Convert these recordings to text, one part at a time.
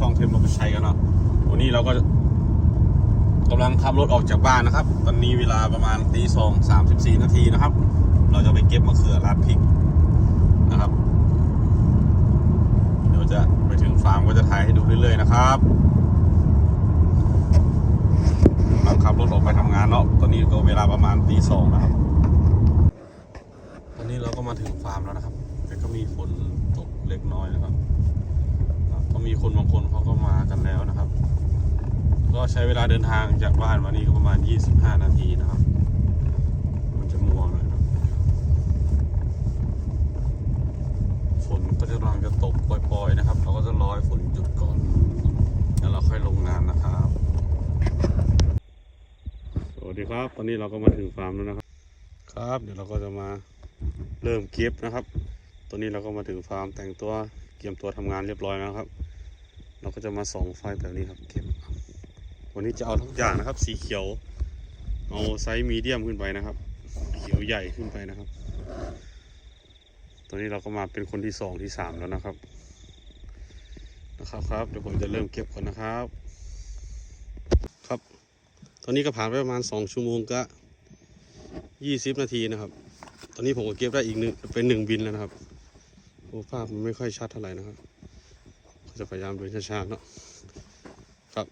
ช่องเทมเราไปใช้กันเนาะวันนี้เราก็กำลังขับรถออกจากบ้านนะครับ ตอนนี้เวลาประมาณตีสองสามสิบสี่นาทีนะครับ เราจะไปเก็บมะเขือราดพริกนะครับ เดี๋ยวจะไปถึงฟาร์มก็จะถ่ายให้ดูเรื่อยๆนะครับกำลังขับรถออกไปทำงานเนาะ ตอนนี้ก็เวลาประมาณตีสองนะครับ ตอนนี้เราก็มาถึงฟาร์มแล้วนะครับ แต่ก็มีฝนตกเล็กน้อยนะครับ ครับก็มีคนบางคนเขาก็มากันแล้วนะครับ ก็ใช้เวลาเดินทางจากบ้านมานี่ก็ประมาณ 25 นาทีนะครับ มันจะมัวหน่อยนะฝนก็จะกำลังจะตกปล่อยๆนะครับ เราก็จะรอให้ฝนหยุดก่อน แล้วเราค่อยลงงานนะครับ สวัสดีครับ ตอนนี้เราก็มาถึงฟาร์มแล้วนะครับ ครับเดี๋ยวเราก็จะมาเริ่มเก็บนะครับ ตอนนี้เราก็มาถึงฟาร์มแต่งตัวเตรียมตัวทำงานเรียบร้อยแล้วครับ ก็จะมาส่องไฟแบบนี้ครับเก็บวันนี้จะเอาทุกอย่างนะครับ สีเขียวเอาไซส์มีเดียมขึ้นไปนะครับ เขียวใหญ่ขึ้นไปนะครับ ตอนนี้เราก็มาเป็นคนที่สองที่สามแล้วนะครับนะครับครับเดี๋ยวผมจะเริ่มเก็บก่อนนะครับ ครับ ตอนนี้ก็ผ่านไปประมาณสองชั่วโมงก็ยี่สิบนาทีนะครับ ตอนนี้ผมก็เก็บได้อีกหนึ่งเป็นหนึ่งบินแล้วนะครับโอ้ภาพมันไม่ค่อยชัดเท่าไหร่นะครับ จะพยายามดูช้าๆเนาะครับ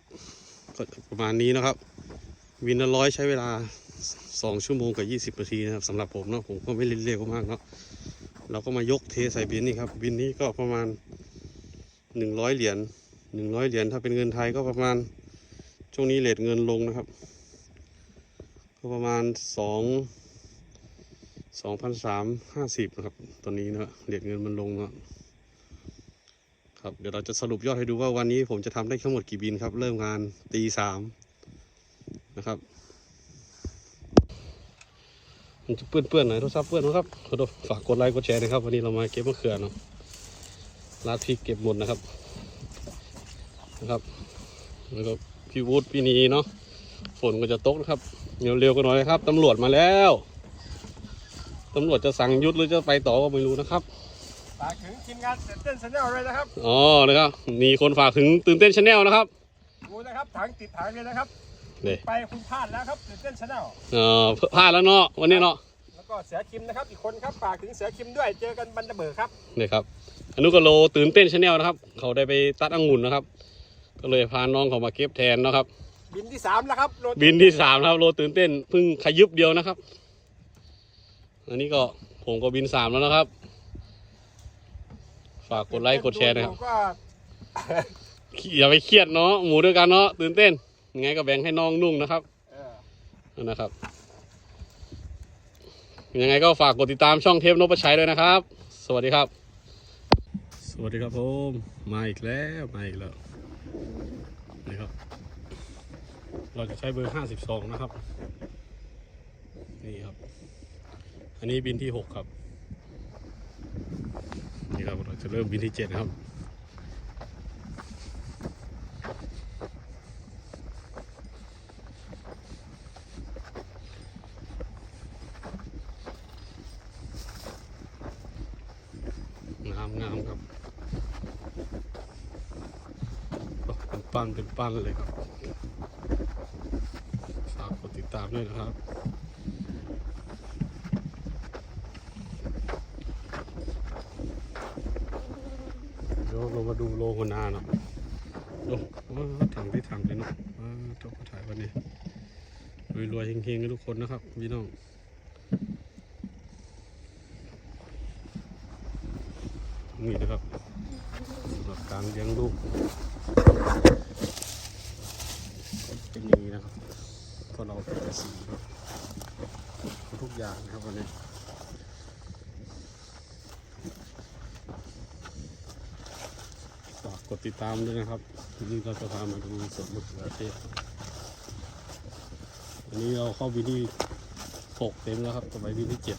ก็ประมาณนี้นะครับ วินละร้อยใช้เวลาสองชั่วโมงกับยี่สิบนาทีนะครับสำหรับผมเนาะผมก็ไม่เร็วมากเนาะเราก็มายกเทใส่บินนี่ครับ บินนี้ก็ประมาณหนึ่งร้อยเหรียญหนึ่งร้อยเหรียญถ้าเป็นเงินไทยก็ประมาณช่วงนี้เลทเงินลงนะครับ ก็ประมาณสองสองพันสามห้าสิบนะครับตอนนี้นะเลทเงินมันลงเนาะ ครับเดี๋ยวเราจะสรุปยอดให้ดูว่าวันนี้ผมจะทำได้ทั้งหมดกี่บินครับ เริ่มงานตีสามนะครับมันจะเปื้อนๆหน่อยโทรศัพท์เปื้อนนะครับขอโทษฝากกดไลค์กดแชร์นะครับ วันนี้เรามาเก็บมะเขือเนาะลาดพริกเก็บหมดนะครับนะครับแล้วก็พี่วูดพี่นีเนาะฝนก็จะตกนะครับเร็วๆกันหน่อยนะครับตำรวจมาแล้วตำรวจจะสั่งยุดหรือจะไปต่อก็ไม่รู้นะครับ ฝากถึงทีมงานเต้นชาแนลเลยนะครับอ๋อนะครับมีคนฝากถึงตื่นเต้นชาแนลนะครับดูนะครับถังติดถังเลยนะครับ นี่ไปคุณพลาดแล้วครับเต้นชาแนลเอ่อพลาดแล้วเนาะวันนี้เนาะแล้วก็เสือคิมนะครับ อีกคนครับฝากถึงเสือคิมด้วยเจอกันบันเดเบิร์ครับนี่ครับอนุกโลตื่นเต้นชาแนลนะครับ เขาได้ไปตัดองุ่นนะครับ ก็เลยพาน้องเขามาเก็บแทนนะครับ บินที่สามแล้วครับโรถบินที่สามนะครับโลตื่นเต้นเพิ่งขยุบเดียวนะครับ อันนี้ก็ผมก็บินสามแล้วนะครับ ฝากกดไลค์กดแชร์นะครับก็อย่าไปเครียดเนาะหมูด้วยกันเนาะตื่นเต้นยังไงก็แบ่งให้น้องนุ่งนะครับเออนะครับ ยังไงก็ฝากกดติดตามช่องเทปนพชัยด้วยนะครับ สวัสดีครับ สวัสดีครับผมมาอีกแล้วมาอีกแล้วนี่ครับ เราจะใช้เบอร์ห้าสิบสองนะครับ นี่ครับ อันนี้บินที่หกครับ นี่ครับเราจะเริ่มบินที่เจ็ดครับงามงามครับเป็นปั้นเป็นปั้นเลยครับฝากกดติดตามด้วยนะครับ เดี๋ยวเรามาดูโลหัวนาเนาะโอ้ถังที่ถังเลยเนาะอ่าเจ้าก็ถ่ายวันนี้รวยๆเฮงๆทุกคนนะครับพี่น้องนี่นะครับสำหรับการเลี้ยงลูกเป็นอย่างนี้นะครับพอเราเป็นสีทุกอย่างนะครับวันนี้ฝากกด ติดตามด้วยนะครับวันนี้เราจะพามาดูสวนมะเขือเทศวันนี้เราเข้าวินที่หกเต็มแล้วครับต่อไปวินที่เจ็ด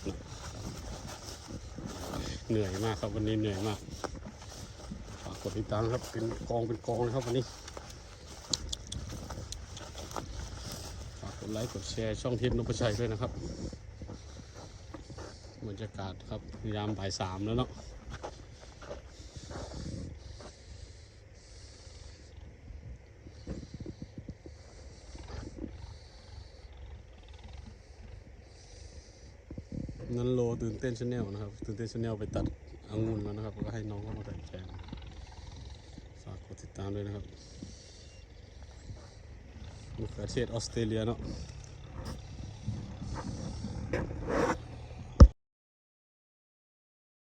เหนื่อยมากครับวันนี้เหนื่อยมากฝากกดติดตามครับเป็นกองเป็นกองเลยครับวันนี้ฝากกดไลค์กดแชร์ช่องเทปนพชัยด้วยนะครับบรรยากาศครับยามบ่ายสามแล้วเนาะ นั้นโลตื่นเต้นชาแนลนะครับ ตื่นเต้นชาแนลไปตัดองุ่นแล้วนะครับก็ให้น้องเข้ามาตัดแจงฝากกดติดตามด้วยนะครับมะเขือเทศออสเตรเลียเนาะ